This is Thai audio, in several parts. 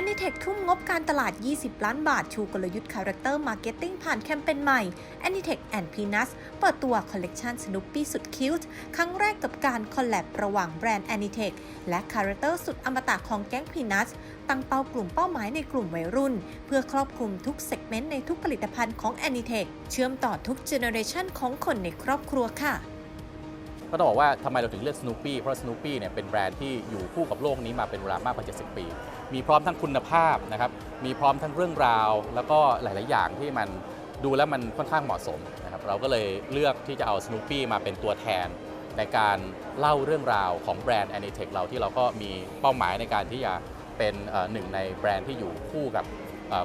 Anitech ทุ่มงบการตลาด 20 ล้านบาท ชูกลยุทธ์คาแรคเตอร์มาร์เก็ตติ้งผ่านแคมเปญใหม่ Anitech and Peanuts เปิดตัวคอลเลกชัน Snoopy สุดคิ้วครั้งแรกกับการคอลแลบระหว่างแบรนด์ Anitech และคาแรคเตอร์สุดอมตะของแก๊ง Peanuts ตั้งเป้ากลุ่มเป้าหมายในกลุ่มวัยรุ่น เพื่อครอบคลุมทุกเซกเมนต์ในทุกผลิตภัณฑ์ของ Anitech เชื่อมต่อทุกเจเนอเรชันของคนในครอบครัวค่ะ ก็ต้องบอกว่าทำไมเราถึงเลือก Snoopy เพราะ Snoopy เนี่ยเป็นแบรนด์ที่อยู่คู่กับโลกนี้มาเป็นเวลามากกว่า 70 ปี มีพร้อมทั้งคุณภาพนะครับมีพร้อมทั้งเรื่องราว แล้วก็หลาย ๆ อย่างที่มันดูแล้วมันค่อนข้างเหมาะสมนะครับเราก็เลยเลือกที่จะเอา Snoopy มาเป็นตัวแทน ในการเล่าเรื่องราวของแบรนด์ Anitech เราที่เราก็มีเป้าหมายในการที่จะเป็นหนึ่งในแบรนด์ที่อยู่คู่กับ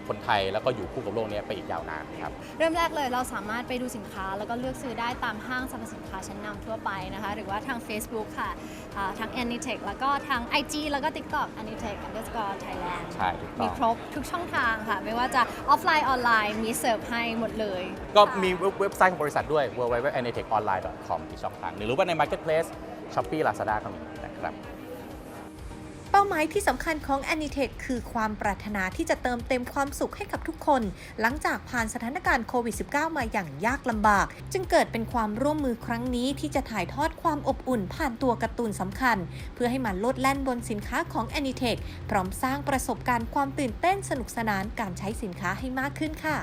คนไทยแล้วก็อยู่คู่กับโลกนี้ไปอีกยาวนานครับเริ่มแรกเลยเราสามารถไปดูสินค้า แล้วก็เลือกซื้อได้ตามห้างสรรพสินค้าชั้นนำทั่วไปนะคะ หรือว่าทาง Facebook ค่ะอ่าทาง Anitech แล้วก็ทาง IG แล้วก็ TikTok Anitech underscore Thailand ใช่ถูกต้มีองครบทุกช่องทางค่ะ ไม่ว่าจะออฟไลน์ออนไลน์มีเสิร์ฟให้หมดเลย ก็มีเว็บเว็บไซต์ของบริษัทด้วย www.anitechonline.com ที่ช่องทางหรือว่าใน Marketplace Shopee Lazada ก็มีนะครับ เป้าหมายที่สำคัญของ Anitech คือความปรารถนาที่จะเติมเต็มความสุขให้กับทุกคน หลังจากผ่านสถานการณ์โควิด -19 มาอย่างยากลำบาก จึงเกิดเป็นความร่วมมือครั้งนี้ที่จะถ่ายทอดความอบอุ่นผ่านตัวการ์ตูนสำคัญ เพื่อให้มันลดแล่นบนสินค้าของ Anitech พร้อมสร้างประสบการณ์ความตื่นเต้นสนุกสนานการใช้สินค้าให้มากขึ้นค่ะ